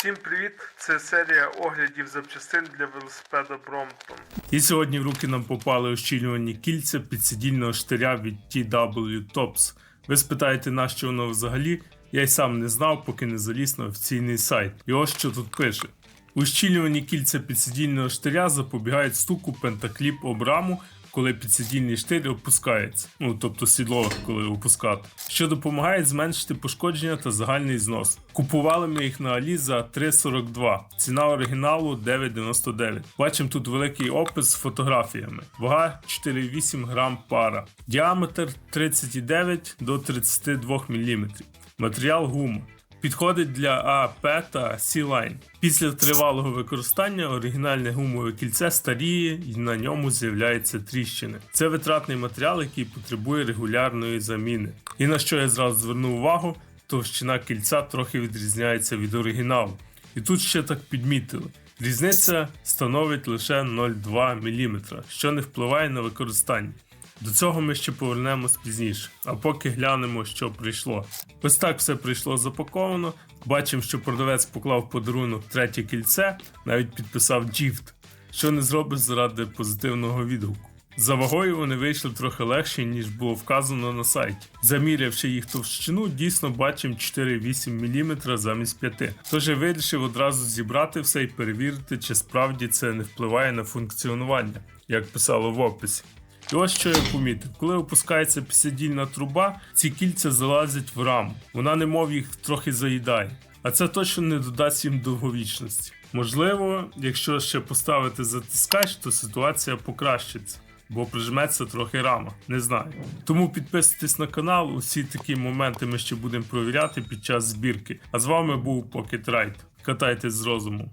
Всім привіт! Це серія оглядів запчастин для велосипеда Бромтон. І сьогодні в руки нам попали ощільнювані кільця підсидільного штиря від TW Tops. Ви спитаєте, на що воно взагалі? Я й сам не знав, поки не заліз на офіційний сайт. І ось що тут пише. Ущільнювані кільця підсидільного штиря запобігають стуку пентакліп об раму, коли підсидільний штир опускається, ну тобто сідло, коли опускати, що допомагає зменшити пошкодження та загальний знос. Купували ми їх на Алі за 3,42. Ціна оригіналу 9,99. Бачимо тут великий опис з фотографіями. Вага 4,8 грам пара. Діаметр 39 до 32 мм. Матеріал гума. Підходить для АП та C-Line. Після тривалого використання оригінальне гумове кільце старіє і на ньому з'являються тріщини. Це витратний матеріал, який потребує регулярної заміни. І на що я зразу звернув увагу, товщина кільця трохи відрізняється від оригіналу. І тут ще так підмітили. Різниця становить лише 0,2 мм, що не впливає на використання. До цього ми ще повернемось пізніше, а поки глянемо, що прийшло. Ось так все прийшло запаковано. Бачимо, що продавець поклав подарунок третє кільце, навіть підписав джіфт, що не зробиш заради позитивного відгуку. За вагою вони вийшли трохи легші, ніж було вказано на сайті. Замірявши їх товщину, дійсно бачимо 4,8 мм замість 5. Тож я вирішив одразу зібрати все і перевірити, чи справді це не впливає на функціонування, як писало в описі. І ось що я помітив, коли опускається підсидільна труба, ці кільця залазять в раму. Вона немов їх трохи заїдає. А це точно не додасть їм довговічності. Можливо, якщо ще поставити затискач, то ситуація покращиться, бо прижметься трохи рама. Не знаю. Тому підписуйтесь на канал, усі такі моменти ми ще будемо провіряти під час збірки. А з вами був Pocket Ride. Катайтесь з розумом.